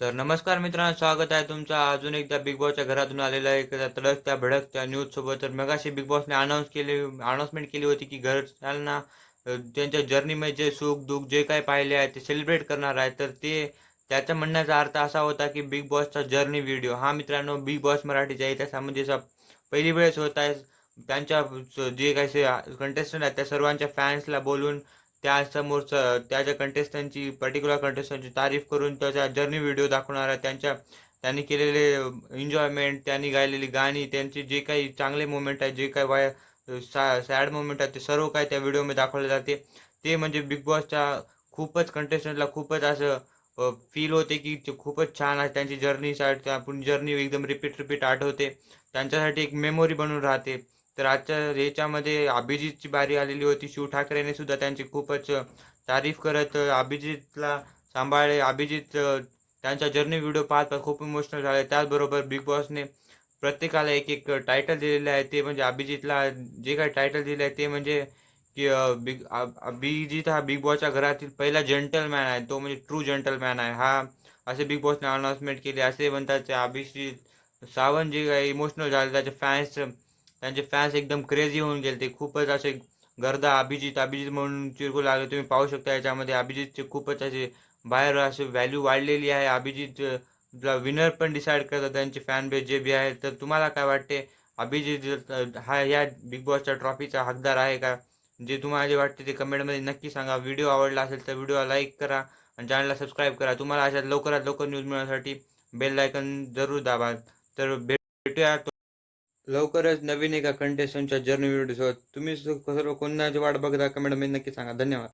तर नमस्कार मित्रांनो स्वागत आहे तुमचं अजून एकदा बिग बॉसच्या घरातून आलेला आहे तडकत्या भडकत्या न्यूज सोबत. तर मगाशी बिग बॉसने अनाऊन्स केले अनाऊन्समेंट केली होती की घरच्यांना त्यांना त्यांच्या जर्नीमध्ये जे सुख दुःख जे काही पाहिले आहे ते सेलिब्रेट करणार आहे. तर ते त्याचा म्हणण्याचा अर्थ असा होता की बिग बॉसचा जर्नी व्हिडिओ हा मित्रांनो बिग बॉस मराठीच्या इतिहासामध्ये असा पहिली वेळेस होत आहे. त्यांच्या जे काही कंटेस्टंट आहेत त्या सर्वांच्या फॅन्सला बोलून त्या समोरचं त्याच्या कंटेस्टंटची पर्टिक्युलर कंटेस्टंटची तारीफ करून त्याचा जर्नी व्हिडिओ दाखवणार त्यांच्या त्यांनी केलेले एन्जॉयमेंट त्यांनी गायलेली गाणी त्यांचे जे काही चांगले मोमेंट आहेत जे काही वाय सॅड मोमेंट आहेत ते सर्व काही त्या व्हिडिओमध्ये दाखवले जाते. ते म्हणजे बिग बॉसच्या खूपच कंटेस्टंटला खूपच असं फील होते की ते खूपच छान आहे. त्यांची जर्नी आपण जर्नी एकदम रिपीट रिपीट आठवते. त्यांच्यासाठी एक मेमोरी बनून राहते. तर आजच्या याच्यामध्ये अभिजितची बारी आलेली होती. शिव ठाकरेने सुद्धा त्यांची खूपच तारीफ करत अभिजितला सांभाळले. अभिजित त्यांचा जर्नी व्हिडिओ पाहत खूप इमोशनल झाले. त्याचबरोबर बिग बॉसने प्रत्येकाला एक एक टायटल दिलेले आहे. ते म्हणजे अभिजितला जे काही टायटल दिले आहे ते म्हणजे की बिग अभिजित हा बिग बॉसच्या घरातील पहिला जंटलमॅन आहे. तो म्हणजे ट्रू जंटलमॅन आहे. हा असे बिग बॉसने अनाउन्समेंट केली. असे म्हणतात ते अभिजित सावंत जे काही इमोशनल झाले त्याचे फॅन्स त्यांचे फॅन्स एकदम क्रेझी होऊन गेले. ते खूपच असे गर्दा अभिजित अभिजित म्हणून चिरकू लागले. तुम्ही पाहू शकता याच्यामध्ये अभिजितचे खूपच असे बाहेर असे व्हॅल्यू वाढलेली आहे. अभिजित विनर पण डिसाईड करतात त्यांचे फॅन बेस जे बी आहे. तर तुम्हाला काय वाटते? अभिजित हा या बिग बॉसच्या ट्रॉफीचा हकदार आहे का? जे तुम्हाला जे वाटते ते कमेंटमध्ये नक्की सांगा. व्हिडिओ आवडला असेल तर व्हिडिओला लाईक करा आणि चॅनलला सबस्क्राईब करा. तुम्हाला अशा लवकरात लवकर न्यूज मिळण्यासाठी बेल आयकन जरूर दाबा. तर भेटूया लवकरच नवीन एका कंटेस्टंटच्या जर्नी व्हिडिओ तुम्ही सर्व कोणाची वाट बघता? कमेंटमध्ये नक्की सांगा. धन्यवाद.